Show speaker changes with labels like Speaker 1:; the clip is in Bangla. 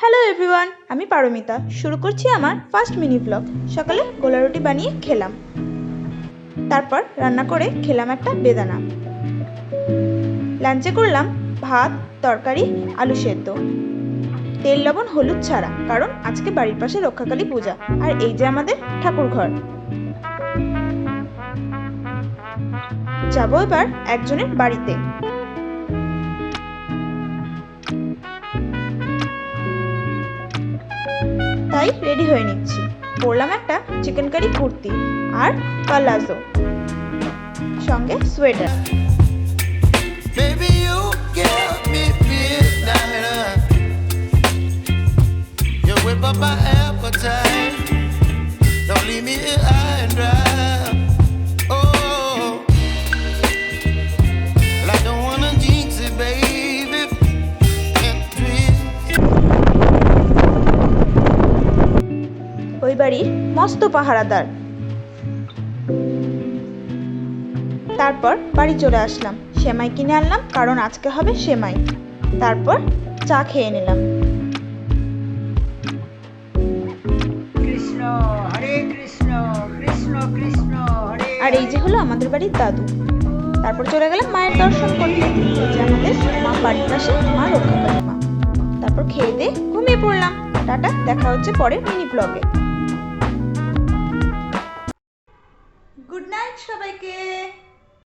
Speaker 1: হ্যালো এভরিওয়ান আমি পারমিতা। শুরু করছি আমার ফার্স্ট মিনি ব্লগ সকালে গোলা রুটি বানিয়ে খেলাম। তারপর রান্না করে খেলাম একটা বেদানা। লাঞ্চে করলাম ভাত, তরকারি, আলু সেদ্ধ। তেল, লবণ, হলুদ ছাড়া, কারণ আজকে বাড়ির পাশে রক্ষাকালী পূজা। আর এই যে আমাদের ঠাকুর ঘর যাব এবার একজনের বাড়িতে। তাই রেডি হয়ে নিচ্ছি পরলাম একটা চিকেন কারি কুর্তি আর পালাজো সঙ্গে sweater
Speaker 2: Whip up my appetite. Don't leave me here.
Speaker 1: বাড়ির মস্ত পাহারাদার। তারপর বাড়ি চলে আসলাম। সেমাই কিনে আনলাম কারণ আজকে হবে সেমাই। তারপর চা খেয়ে নিলাম। আর এই যে হলো আমাদের বাড়ির দাদু। তারপর চলে গেলাম মায়ের দর্শন করতে। যে আমাদের মা বাড়ির পাশে মা রক্ষাকালী মা। তারপর খেয়ে দিয়ে ঘুমিয়ে পড়লাম। টাটা দেখা হচ্ছে পরের মিনি ব্লগে। গুড নাইট সবাইকে।